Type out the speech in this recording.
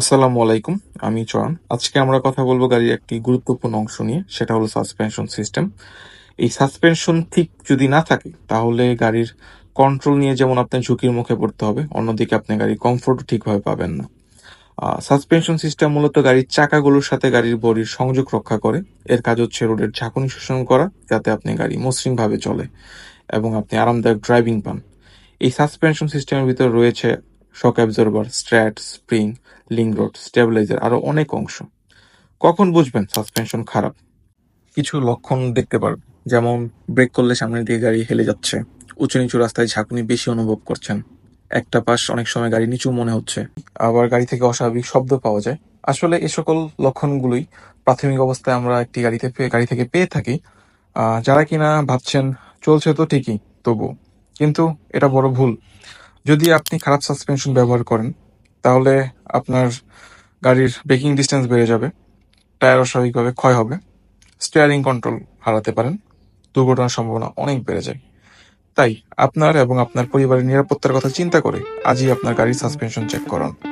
আসসালামু আলাইকুম, আমি চয়ন। আজকে আমরা কথা বলব গাড়ির একটি গুরুত্বপূর্ণ অংশ নিয়ে, সেটা হলো সাসপেনশন সিস্টেম। এই সাসপেনশন ঠিক যদি না থাকে, তাহলে গাড়ির কন্ট্রোল নিয়ে যেমন আপনার ঝুঁকির মুখে পড়তে হবে, অন্যদিকে আপনি গাড়ির কমফোর্ট ঠিকভাবে পাবেন না। সাসপেনশন সিস্টেম মূলত গাড়ির চাকাগুলোর সাথে গাড়ির বডির সংযোগ রক্ষা করে। এর কাজ হচ্ছে রোডের ঝাঁকুনি শোষণ করা, যাতে আপনি গাড়ি মসৃণভাবে চলে এবং আপনি আরামদায়ক ড্রাইভিং পান। এই সাসপেনশন সিস্টেমের ভিতরে রয়েছে shock absorber strut spring link rod stabiliser আরও অনেক অংশ। কখন বুঝবেন সাসপেনশন খারাপ? কিছু লক্ষণ দেখতে পারবেন যেমন ব্রেক করলে সামনের দিকে গাড়ি হেলে যাচ্ছে, উঁচু নিচু রাস্তায় ঝাঁকুনি বেশি অনুভব করছেন, একটা পাশ অনেক সময় গাড়ি নিচু মনে হচ্ছে, আবার গাড়ি থেকে অস্বাভাবিক শব্দ পাওয়া যায়। আসলে এ সকল লক্ষণগুলোই প্রাথমিক অবস্থায় আমরা একটি গাড়িতে গাড়ি থেকে পেয়ে থাকি। যারা কিনা ভাবছেন, চলছে তো ঠিকই তবু কিন্তু এটা বড় ভুল। যদি আপনি খারাপ সাসপেনশন ব্যবহার করেন, তাহলে আপনার গাড়ির ব্রেকিং ডিস্টেন্স বেড়ে যাবে টায়ার অস্বাভাবিকভাবে ক্ষয় হবে স্টিয়ারিং কন্ট্রোল হারাতে পারেন, দুর্ঘটনার সম্ভাবনা অনেক বেড়ে যায়। তাই আপনার এবং আপনার পরিবারের নিরাপত্তার কথা চিন্তা করে আজই আপনার গাড়ির সাসপেনশন চেক করান।